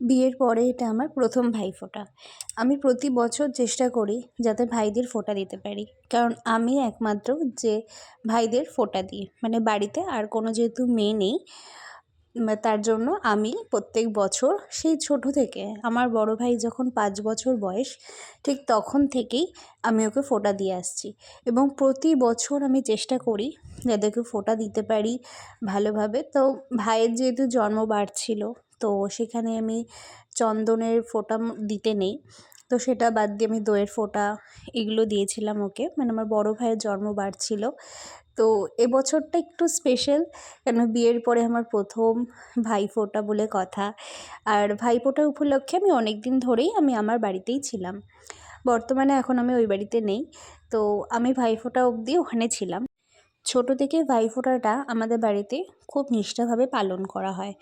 বিয়ের পরে এটা আমার প্রথম ভাইফোঁটা আমি প্রতি বছর চেষ্টা করি যাতে ভাইদের ফোঁটা দিতে পারি। কারণ আমি একমাত্র যে ভাইদের ফোঁটা দিই। মানে বাড়িতে আর কোনো যেহেতু মেয়ে নেই তার জন্য আমি প্রত্যেক বছর সেই ছোটো থেকে, আমার বড় ভাই যখন পাঁচ বছর বয়স, ঠিক তখন থেকেই আমি ওকে ফোঁটা দিয়ে আসছি। এবং প্রতি বছর আমি চেষ্টা করি যাদেরকে ফোঁটা দিতে পারি ভালোভাবে। তো ভাইয়ের যেহেতু জন্মবার ছিল তো সেখানে আমি চন্দনের ফোঁটা দিতে নেই। তো সেটা বাদ দিয়ে আমি দইয়ের ফোঁটা এগুলো দিয়েছিলাম ওকে। মানে আমার বড় ভাইয়ের জন্মবার ছিল। তো এবছরটা একটু স্পেশাল কেন বিয়ের পরে আমার প্রথম ভাইফোঁটা বলে কথা। আর ভাইফোঁটা উপলক্ষে আমি অনেক দিন ধরেই আমি আমার বাড়িতেই ছিলাম। বর্তমানে এখন আমি ওই বাড়িতে নেই। তো আমি ভাইফোঁটা অবধি ওখানে ছিলাম। ছোটো থেকে ভাইফোঁটাটা আমাদের বাড়িতে খুব নিষ্ঠাভাবে পালন করা হয়।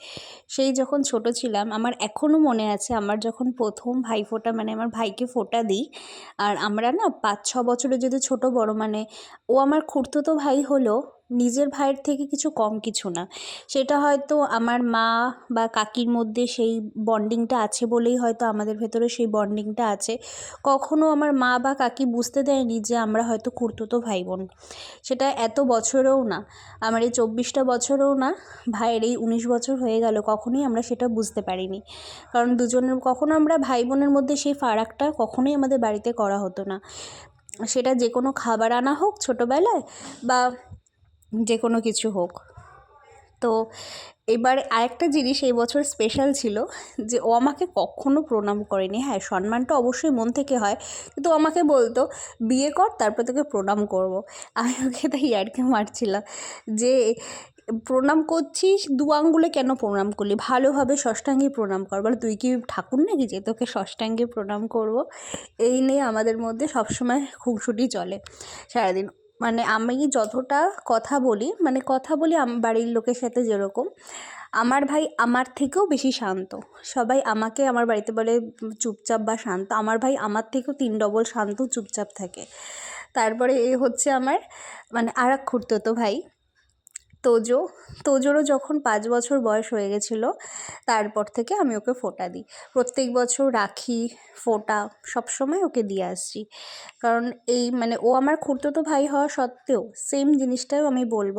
সেই যখন ছোট ছিলাম, আমার এখনও মনে আছে আমার যখন প্রথম ভাইফোঁটা মানে আমার ভাইকে ফোঁটা দিই, আর আমরা না পাঁচ ছ বছরে যদি ছোট বড় মানে ও আমার খুঁড়তো তো ভাই হলো নিজের ভাইয়ের থেকে কিছু কম কিছু না। সেটা হয়তো আমার মা বা কাকির মধ্যে সেই বন্ডিংটা আছে বলেই হয়তো আমাদের ভেতরে সেই বন্ডিংটা আছে। কখনও আমার মা বা কাকি বুঝতে দেয়নি যে আমরা হয়তো খুড়তুতো ভাই বোন সেটা এত বছরেও না। আমার এই চব্বিশটা বছরেও না, ভাইয়ের এই উনিশ বছর হয়ে গেল, কখনোই আমরা সেটা বুঝতে পারিনি। কারণ দুজনের, কখনো আমরা ভাই বোনের মধ্যে সেই ফারাকটা কখনোই আমাদের বাড়িতে করা হতো না। সেটা যে কোনো খাবার আনা হোক ছোটোবেলায় বা যে কোনো কিছু হোক। তো এবার আরেকটা জিনিস এই বছর স্পেশাল ছিল যে ও আমাকে কখনো প্রণাম করেনি। হ্যাঁ সম্মানটা অবশ্যই মন থেকে হয়। কিন্তু ও আমাকে বলতো, বিয়ে কর, তারপর তোকে প্রণাম করব। আমি ওকে তাই ইয়ার্কি মারছিলাম যে, প্রণাম করছিস, দু আঙ্গুলে কেন প্রণাম করলি? ভালোভাবে ষষ্ঠাঙ্গে প্রণাম কর। বলে, তুই কি ঠাকুর নাকি যে তোকে ষষ্ঠাঙ্গে প্রণাম করব? এই নিয়ে আমাদের মধ্যে সবসময় খুনসুটি চলে সারাদিন। মানে আমি যতটা কথা বলি মানে কথা বলি বাড়ির লোকের সাথে যেরকম, আমার ভাই আমার থেকেও বেশি শান্ত। সবাই আমাকে আমার বাড়িতে বলে, চুপচাপ বা শান্ত। আমার ভাই আমার থেকেও তিন ডবল শান্ত, চুপচাপ থাকে। তারপরে এ হচ্ছে আমার মানে আর এক তো ভাই। তোজো। তোজোরও যখন পাঁচ বছর বয়স হয়ে গেছিল, তারপর থেকে আমি ওকে ফোঁটা দিই। প্রত্যেক বছর রাখি ফোঁটা, সবসময় ওকে দিয়ে আসছি। কারণ এই মানে ও আমার খুঁড়তুতো ভাই হওয়া সত্ত্বেও সেম জিনিসটাও আমি বলব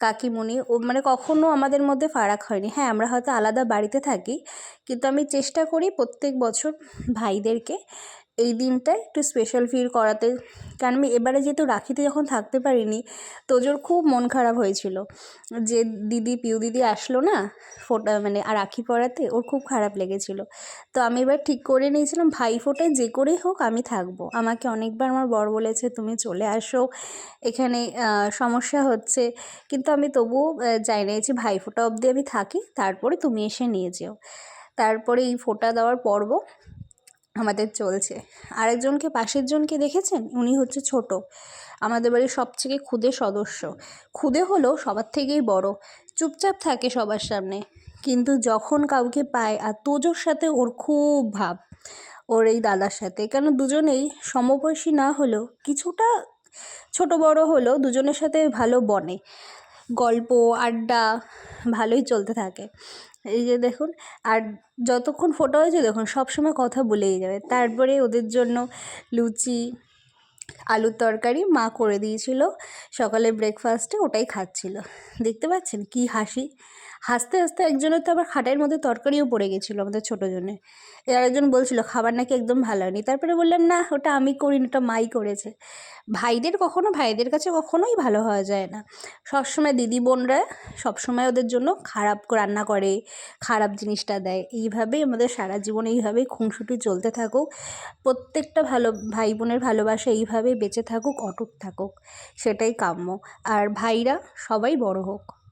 কাকিমণি ও মানে কখনও আমাদের মধ্যে ফারাক হয়নি। হ্যাঁ আমরা হয়তো আলাদা বাড়িতে থাকি, কিন্তু আমি চেষ্টা করি প্রত্যেক বছর ভাইদেরকে এই দিনটা একটু স্পেশাল ফিল করাতে। কারণ আমি এবারে যেহেতু রাখিতে যখন থাকতে পারিনি তোজোর খুব মন খারাপ হয়েছিল। যে দিদি, পিউ দিদি আসলো না, ফোটা মানে আর রাখি পরাতে, ওর খুব খারাপ লেগেছিল। তো আমি এবার ঠিক করে নিয়েছিলাম, ভাই ফোটায় যে করেই হোক আমি থাকব। আমাকে অনেকবার আমার বর বলেছে, তুমি চলে আসো, এখানে সমস্যা হচ্ছে। কিন্তু আমি তবুও যাই না ভাই ফোটা অবধি আমি থাকি, তারপরে তুমি এসে নিয়ে যেও। তারপরে এই ফোটা দেওয়ার পর্ব আমাদের চলছে। আরেকজনকে, পাশের জনকে দেখেছেন? উনি হচ্ছে ছোট। আমাদের বাড়ির সবথেকে ক্ষুদে সদস্য। ক্ষুদে হলেও সবার থেকেই বড়। চুপচাপ থাকে সবার সামনে। কিন্তু যখন কাউকে পায়, আর তোজোর সাথে ওর খুব ভাব, ওর এই দাদার সাথে, কেন দুজনেই সমবয়সী না হলেও, কিছুটা ছোট বড় হলেও দুজনের সাথে ভালো বনে। গল্প, আড্ডা, ভালোই চলতে থাকে। এই যে দেখুন, আর যতক্ষণ ফোটা হয়েছে দেখুন সবসময় কথা বলেই যাবে। তারপরে ওদের জন্য লুচি, আলুর তরকারি মা করে দিয়েছিল। সকালে ব্রেকফাস্টে ওটাই খাচ্ছিল। দেখতে পাচ্ছেন কি হাসি? হাসতে হাসতে একজনের তো আবার খাটের মধ্যে তরকারিও পড়ে গেছিল আমাদের ছোটো জনে আরেকজন বলছিল, খাবার নাকি একদম ভালো হয়নি। তারপরে বললাম, না, ওটা আমি করিনি ওটা মাই করেছে। ভাইদের কখনো, ভাইদের কাছে কখনোই ভালো হওয়া যায় না। সবসময় দিদি বোনরা সবসময় ওদের জন্য খারাপ রান্না করে, খারাপ জিনিসটা দেয়। এইভাবেই আমাদের সারা জীবন এইভাবেই খুনসুটি চলতে থাকুক। প্রত্যেকটা ভালো ভাই বোনের ভালোবাসা এইভাবেই বেঁচে থাকুক, অটুট থাকুক। সেটাই কাম্য। আর ভাইরা সবাই বড় হোক।